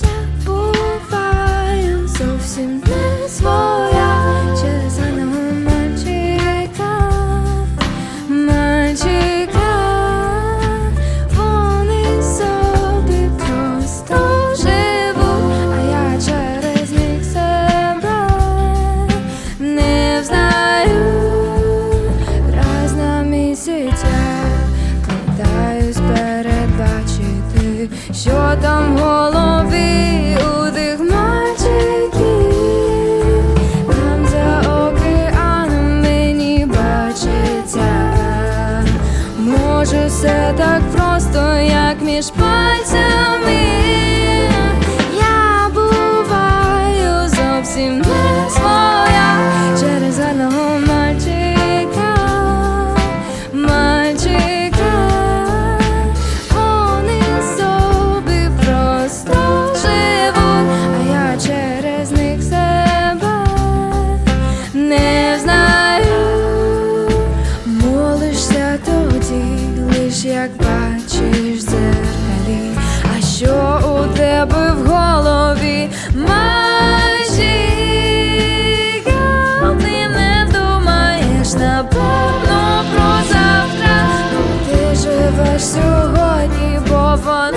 Я буваю що там в голові у тих мальчиків. Там за океаном мені бачиться. Може, все так просто, як між пальцями ніж як бачиш в зеркалі, а що у тебе в голові Магія, ти не думаєш напевно про завтра, ти живеш сьогодні, бо вона.